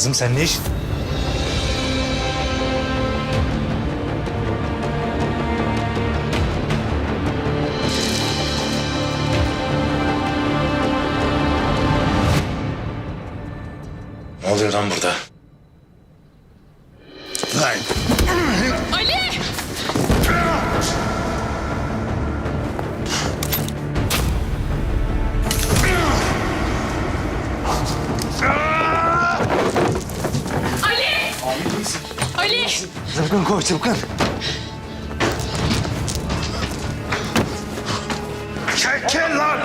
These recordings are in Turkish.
Kızım sen ne işin? Ne oluyor lan burada? Zıpkın koy zıpkın. Çekil lan!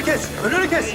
Önünü kes, önünü kes.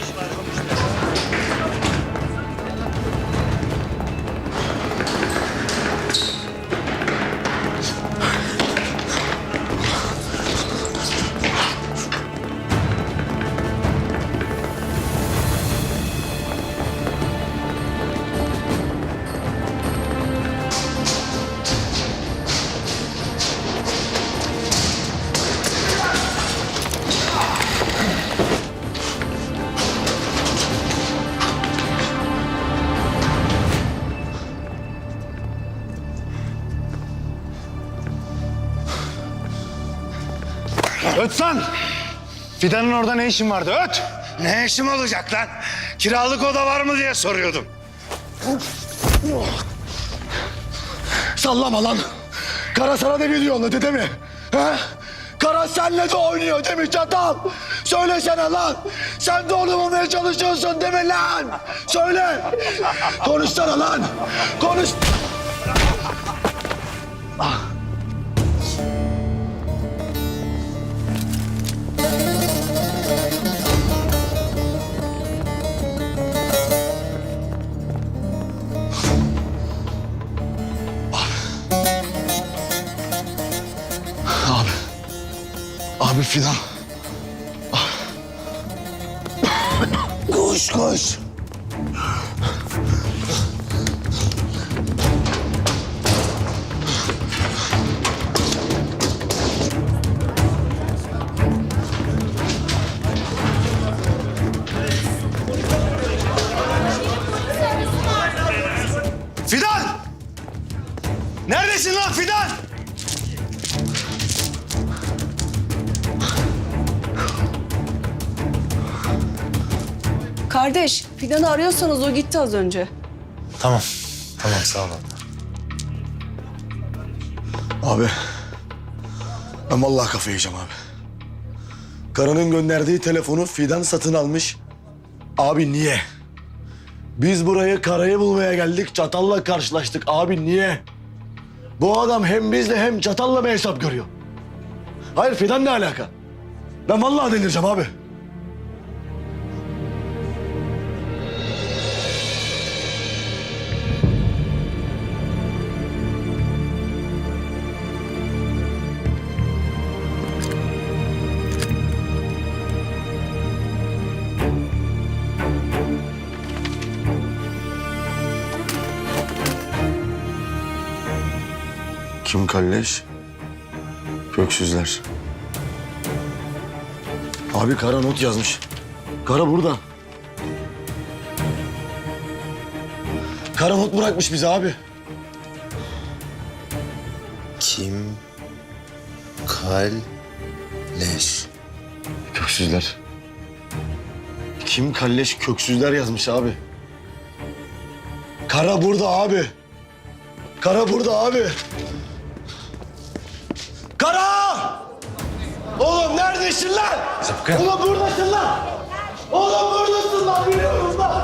Öt lan! Fidan'ın orada ne işin vardı? Öt! Ne işim olacak lan? Kiralık oda var mı diye soruyordum. Sallama lan. Kara sana ne biliyor yolladı değil mi? Ha? Kara senle de oynuyor değil mi çatal? Söylesene lan. Sen de onu bulmaya çalışıyorsun değil mi lan? Söyle. Konuşsana lan. Konuş. Abi. Abi Fidan. Koş koş. Kardeş, Fidan'ı arıyorsanız o gitti az önce. Tamam, tamam sağ ol. Abi. Ben vallahi kafayı yiyeceğim abi. Karının gönderdiği telefonu Fidan satın almış. Abi niye? Biz buraya karayı bulmaya geldik. Çatalla karşılaştık. Abi niye? Bu adam hem bizle hem çatalla mı hesap görüyor? Hayır Fidan ne alaka? Ben vallahi delireceğim abi. Kim kalleş? Göksüzler. Abi Kara not yazmış. Kara burada. Kara not bırakmış bize abi. Kim? Kalleş. Köksüzler. Kim kalleş köksüzler yazmış abi. Kara burada abi. Kara burada abi. Kara! Oğlum neredesin lan? Zıpkın. Oğlum buradasın lan. Oğlum buradasın lan biliyorum lan.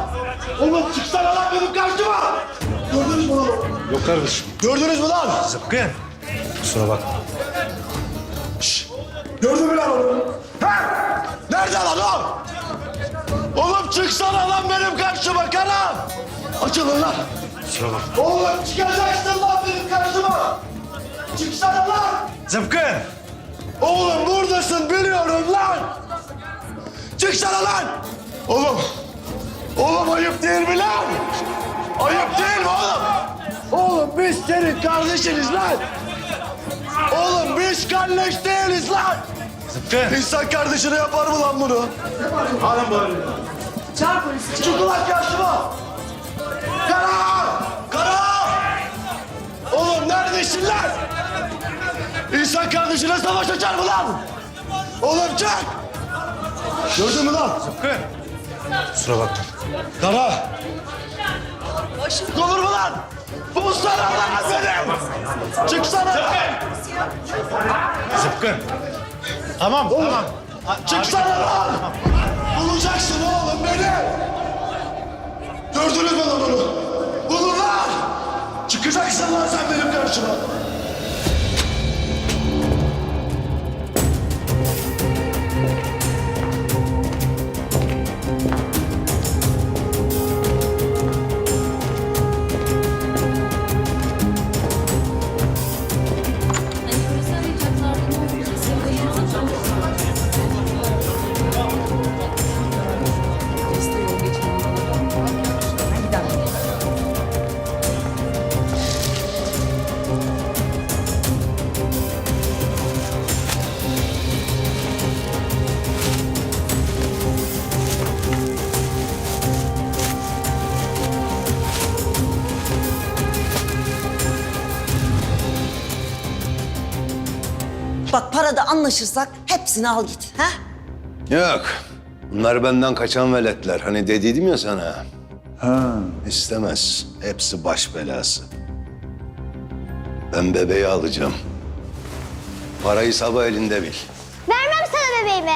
Oğlum çıksana lan benim karşıma. Gördünüz mü lan? Yok kardeşim. Gördünüz mü lan? Zıpkın. Kusura bakma. Gördün mü lan onu? Ha? Nerede lan o? Oğlum çıksana lan benim karşıma kara. Açılın lan. Kusura bakma. Oğlum çıkacaksın lan benim karşıma. Çıksana lan. Zıpkın. Oğlum buradasın biliyorum lan. Çıksana lan. Oğlum. Oğlum ayıp değil mi lan? Ayıp değil mi oğlum? Oğlum biz senin kardeşiniz lan. Oğlum biz kardeş değiliz lan. Zıpkın. İnsan kardeşine yapar mı lan bunu? Alın böyle. Çağır polisi. Çık ulan karşıma. Kara! Kara! Oğlum neredesin lan? İnsan kardeşine savaş açar mı lan? Oğlum çık! Gördün mü lan? Zıpkın. Kusura bakma. Kara! Olur mu lan? Bulsana lan beni! Çıksana! Zıpkın. Tamam tamam. Çıksana lan! Bulacaksın oğlum beni! Gördünüz mü lan bunu? Bulun lan! Çıkacaksın lan sen benim karşıma! Bak parada anlaşırsak hepsini al git. Ha? Yok. Bunlar benden kaçan veletler. Hani dediydim ya sana. Ha. İstemez. Hepsi baş belası. Ben bebeği alacağım. Parayı sabah elinde bil. Vermem sana bebeğimi.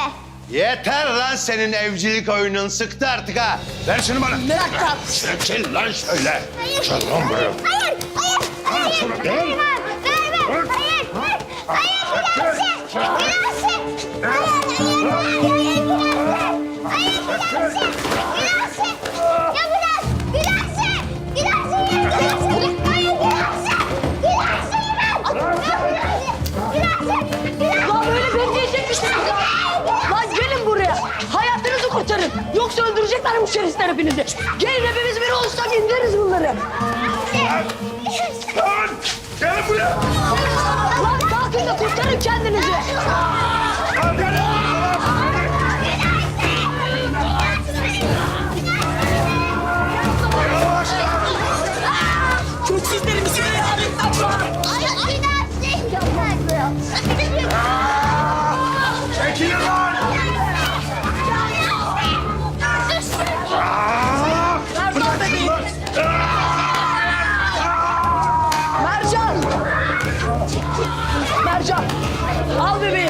Yeter lan senin evcilik oyunun. Sıktı artık ha. Ver şunu bana. Bırak lan. Çekil lan şöyle. Gel lan buraya. Hayır, hayır, hayır. Vermem. Hayır, hayır. Hayır, Gülersin. Gülersin. Hayır, hayır, hayır, hayır, Gülersin. Hayır, Ya Güler, Gülersin. Gülersin ya, Gülersin. Hayır, Gülersin. Gülersin ya. Gülersin. Gülersin. Lan? Lan gelin buraya. Hayatınızı siz de kurtarın kendinizi. Çok sizlerim size şey yardım Çekilin lan! Burada da değil. Mercan! yapacağım. Al bebeği.